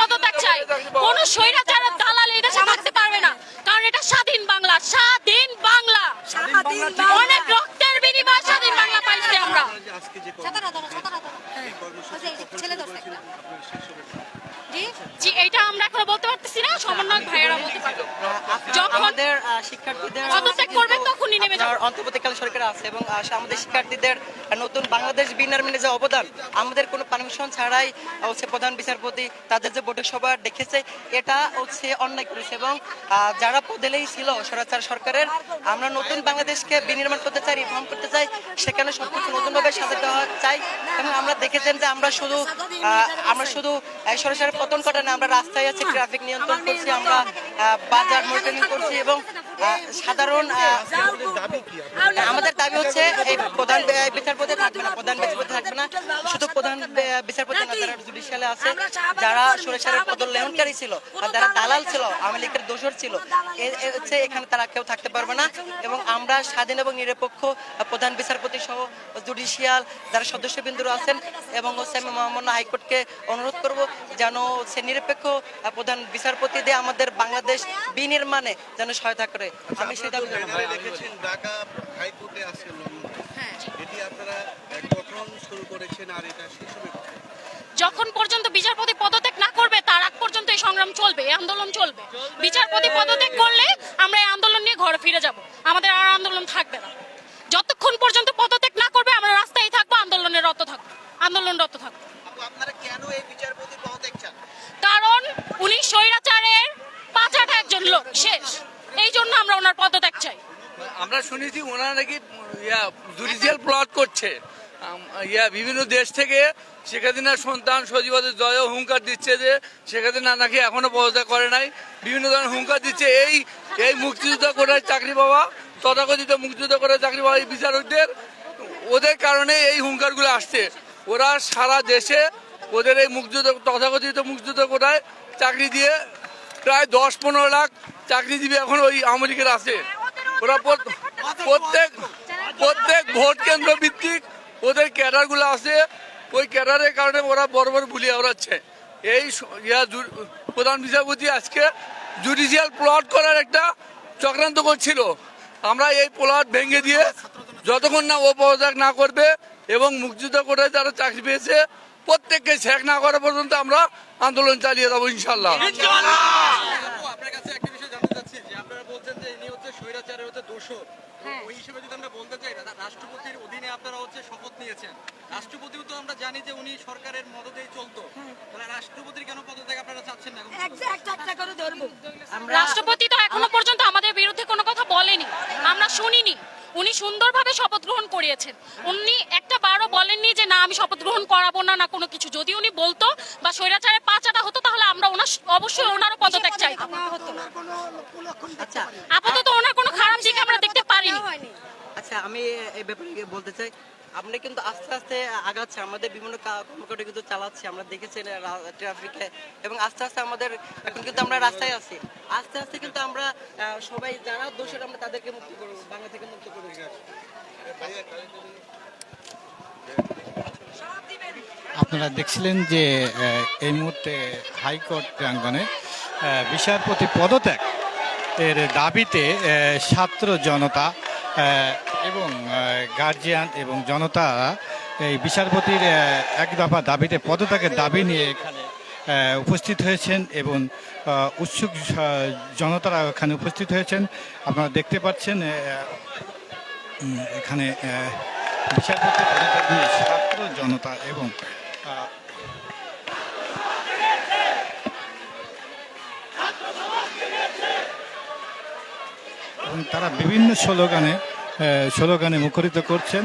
পদত্যাগ চাই কোন স্বৈরাচারের দালাল এই দেশে থাকতে পারবে না কারণ এটা স্বাধীন বাংলা স্বাধীন বাংলা অনেক রক্তের বিনিময়ে স্বাধীন বাংলা পাইছি আমরা আজকে যে ছাতাটা ধরো, ছাতাটা ধরো। এই কর্মসূচি আচ্ছা, এই যে কখন ছেলে শুরু ধরছে করেছিলেন? একটা। আপনার শেষ হবে জি? জি এটা আমরা এখনও বলতে পারতেছি না সমন্বয়ক ভাইয়েরা বলতে পারবে যখন শিক্ষার্থীদের পদত্যাগ করবে তখনই নেমে যাব আপনার অন্তর্বর্তীকালীন সরকার আছে এবং আমাদের শিক্ষার্থীদের নতুন বাংলাদেশ বিনির্মাণে যে অবদান। আমাদের কোনো পারমিশন ছাড়াই হচ্ছে প্রধান বিচারপতি তাদের যে বৈঠক সভা ডেকেছে, এটা হচ্ছে অন্যায় করেছে এবং যারা পদেলেই ছিল স্বরাচার সরকারের, আমরা নতুন বাংলাদেশকে বিনির্মাণ করতে চাই রিফর্ম করতে চাই, সেখানে সবকিছু নতুনভাবে সাজাতে চাই এবং আমরা দেখেছেন যে আমরা শুধু আমরা শুধু সরাসরি পতন কটা না, আমরা রাস্তায় আছি ট্রাফিক নিয়ন্ত্রণ করছি, আমরা বাজার মনিটরিং করছি এবং সাধারণ আমাদের দাবি হচ্ছে, এই প্রধান বিচারপতি থাকবে না, প্রধান বিচারপতি থাকবে না। শুধু প্রধান বিচারপতি না, যারা জুডিশিয়ালে আছে, যারা সরেসারের পদলেহনকারী ছিল আর যারা দালাল ছিল, আওয়ামী লীগের দোষর ছিল হচ্ছে এখানে তারা কেউ থাকতে পারবে না। এবং আমরা স্বাধীন এবং নিরপেক্ষ প্রধান বিচারপতি সহ জুডিশিয়াল যারা সদস্যবৃন্দুরা আছেন এবং হচ্ছে আমি মহামান্য হাইকোর্টকে অনুরোধ করব যেন সে নিরপেক্ষ প্রধান বিচারপতি দিয়ে আমাদের বাংলাদেশ বিনির্মাণে যেন সহায়তা করে। আমি লিখেছেন ঢাকা হাইকোর্টে হ্যাঁ। এটি আপনারা কখন শুরু করেছেন আর এটা শেষ হবে যখন পর্যন্ত বিচারপতি পদত্যাগ না করবে তার আগ পর্যন্ত এই সংগ্রাম চলবে এই আন্দোলন চলবে। বিচারপতি পদত্যাগ করলে আমরা এই আন্দোলন নিয়ে ঘরে ফিরে যাব আমাদের আর আন্দোলন থাকবে না যতক্ষণ পর্যন্ত পদত্যাগ না করবে আমরা রাস্তায় থাকব আন্দোলনের রত থাকব আন্দোলনরত থাকব আপনারা কেন এই বিচারপতি পদত্যাগ চান কারণ উনি স্বৈরাচারের পাঁচাটা একজন লোক শেষ এই জন্য আমরা ওনার পদত্যাগ চাই আমরা শুনেছি ওনারা নাকি ইয়া জুডিশিয়াল আম, ইয়া বিভিন্ন দেশ থেকে শেখ হাসিনার সন্তান সজীবাদের জয় হুঙ্কার দিচ্ছে যে শেখ হাসিনা নাকি এখনও পদত্যাগ করে নাই। বিভিন্ন ধরনের হুঙ্কার দিচ্ছে এই এই মুক্তিযুদ্ধ করে চাকরি পাওয়া তথাকথিত মুক্তিযুদ্ধ করে চাকরি পাওয়া এই বিচারকদের ওদের কারণে এই হুঙ্কারগুলো আসছে। ওরা সারা দেশে ওদের এই মুক্তিযুদ্ধ তথাকথিত মুক্তিযুদ্ধ কোটায় চাকরি দিয়ে প্রায় দশ পনেরো লাখ চাকরিজীবী এখন ওই আমেরিকার আছে। ওরা প্রত্যেক প্রত্যেক ভোট কেন্দ্র ভিত্তিক ওদের ক্যাডারগুলো আছে। ওই ক্যাডারের কারণে ওরা বড় বড় ভুলিয়ে ওড়াচ্ছে এই ইয়া প্রধান বিচারপতি আজকে জুডিশিয়াল প্লট করার একটা চক্রান্ত করছিল। আমরা এই প্লট ভেঙে দিয়ে যতক্ষণ না ও পদত্যাগ না করবে এবং মুক্তিযুদ্ধ করে যারা চাকরি পেয়েছে প্রত্যেককে শেখ না করা পর্যন্ত আমরা আন্দোলন চালিয়ে যাব ইনশাল্লাহ আপনার কাছে একটা বিষয় জানতে চাচ্ছি যে আপনারা বলছেন যে ইনি হচ্ছে স্বৈরাচারের হচ্ছে দোষর। ওই হিসেবে যদি আমরা বলতে চাই রাষ্ট্রপতির অধীনে আপনারা হচ্ছে শপথ নিয়েছেন। রাষ্ট্রপতিও তো আমরা জানি যে উনি সরকারের মদতেই চলতো। তাহলে রাষ্ট্রপতির কেন পদত্যাগ আপনারা চাচ্ছেন না? রাষ্ট্রপতি তো এখনও পর্যন্ত আমাদের বিরুদ্ধে কোনো কথা বলেনি। আমরা শুনিনি। উনি সুন্দরভাবে শপথ গ্রহণ করিয়েছেন। উনি একটা বারও বলেননি যে না আমি শপথ গ্রহণ করাবো না না কোনো কিছু। যদি উনি বলতো বা স্বৈরাচারের পাঁচাটা হতো তাহলে আমরা ওনার অবশ্যই ওনারও পদত্যাগ চাইতাম। আচ্ছা আপাতত ওনার কোনো খারাপ দিক আমরা দেখতে পারিনি হয়নি। আচ্ছা আমি এই ব্যাপারে বলতে চাই আপনি কিন্তু আস্তে আস্তে আগাচ্ছে আমাদের বিভিন্ন কা- কর্মকাণ্ড কিন্তু চালাচ্ছি আমরা দেখেছি ট্রাফিকে এবং আস্তে আস্তে আমাদের এখন কিন্তু আমরা রাস্তায় আছি। আস্তে আস্তে কিন্তু আমরা সবাই যারা দোষের আমরা তাদেরকে মুক্ত করব বাংলা থেকে মুক্ত করব আপনারা দেখছিলেন যে এই মুহূর্তে হাইকোর্ট প্রাঙ্গণে আহ, বিচারপতি পদত্যাগ এর দাবিতে ছাত্র জনতা এবং গার্জিয়ান এবং জনতা এই বিচারপতির এক দফা দাবিতে, পদত্যাগের দাবি নিয়ে এখানে উপস্থিত হয়েছেন এবং উৎসুক জনতারা এখানে উপস্থিত হয়েছেন। আপনারা দেখতে পাচ্ছেন এখানে বিচারপতি ছাত্র, জনতা এবং এবং তারা বিভিন্ন স্লোগানে স্লোগানে মুখরিত করছেন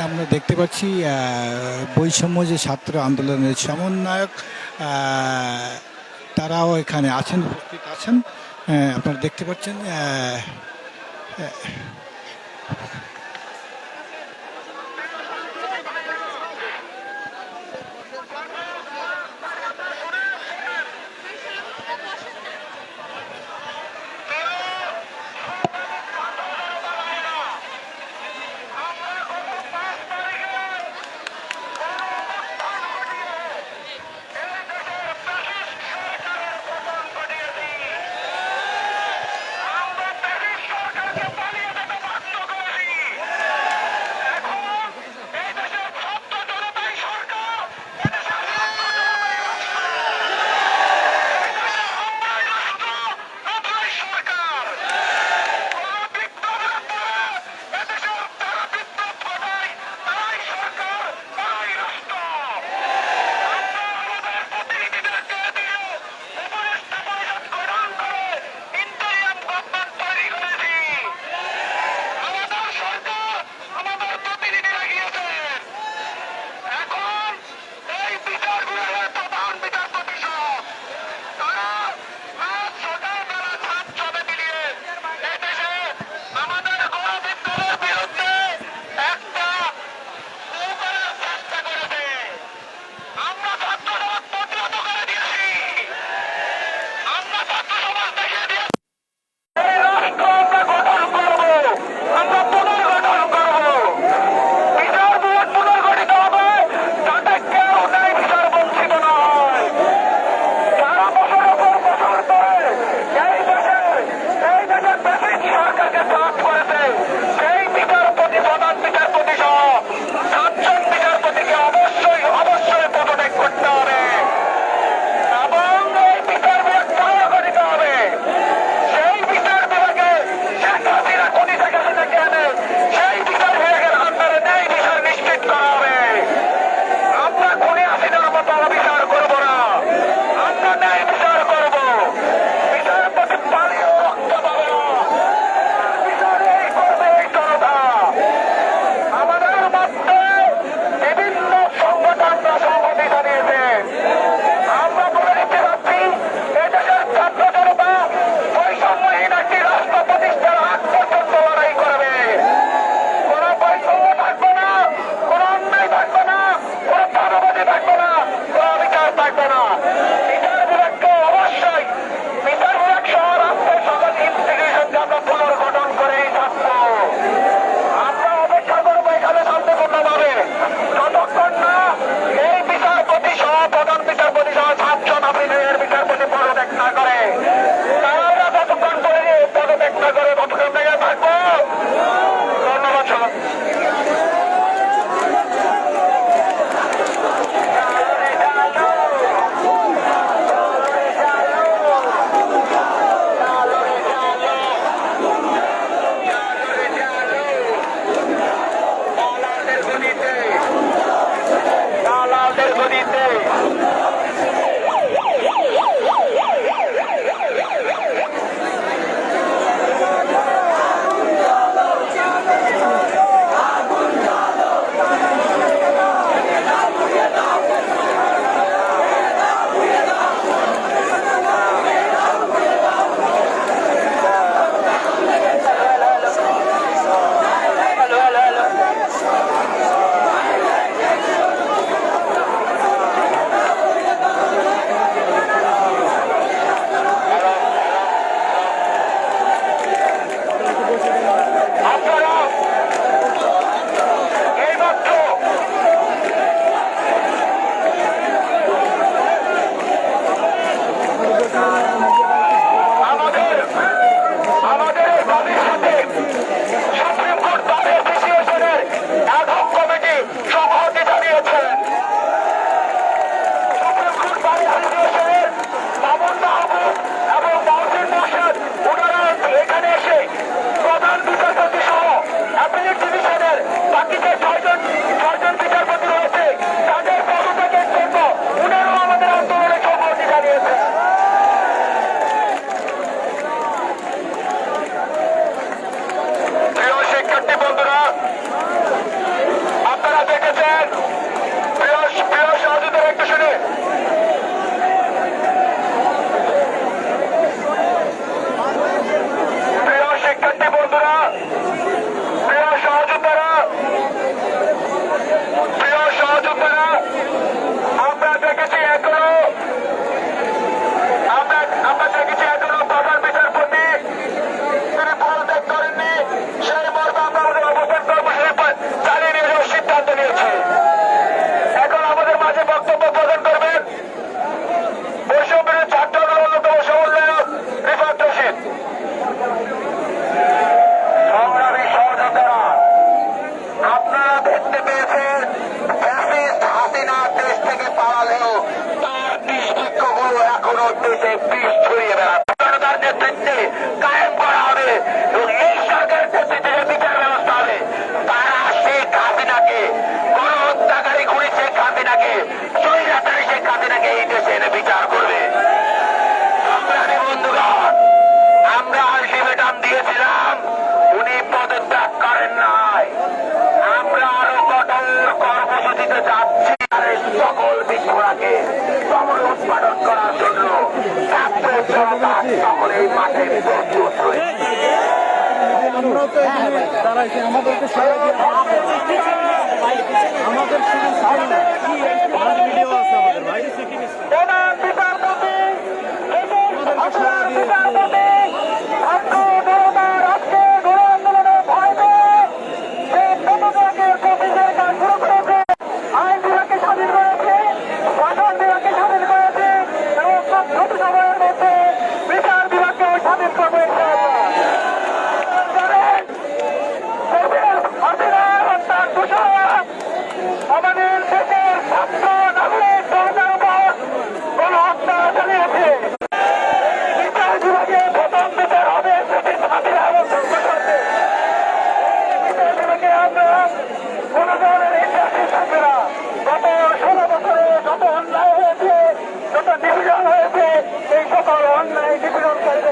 এখানে আমরা দেখতে পাচ্ছি বৈষম্য যে ছাত্র আন্দোলনের সমন্বয়ক তারাও এখানে আছেন, উপস্থিত আছেন। আপনারা দেখতে পাচ্ছেন এই দেশে এনে বিচার করবে। সংগ্রামী বন্ধুগণ আমরা আলটিমেটাম দিয়েছিলাম উনি পদত্যাগ করেন নাই। আমরা আরও কঠোর কর্মসূচিতে যাচ্ছি সকল বিক্ষোভাকে সমর উৎপাদন করার জন্য। ছাত্র জনতা সকলে মাঠে প্রস্তুত রয়েছে। আমরাও তো দাঁড়াইছি আমাদেরকে অভিযান হয়েছে। এই সকল অন্যায় নিপীড়নকারীদের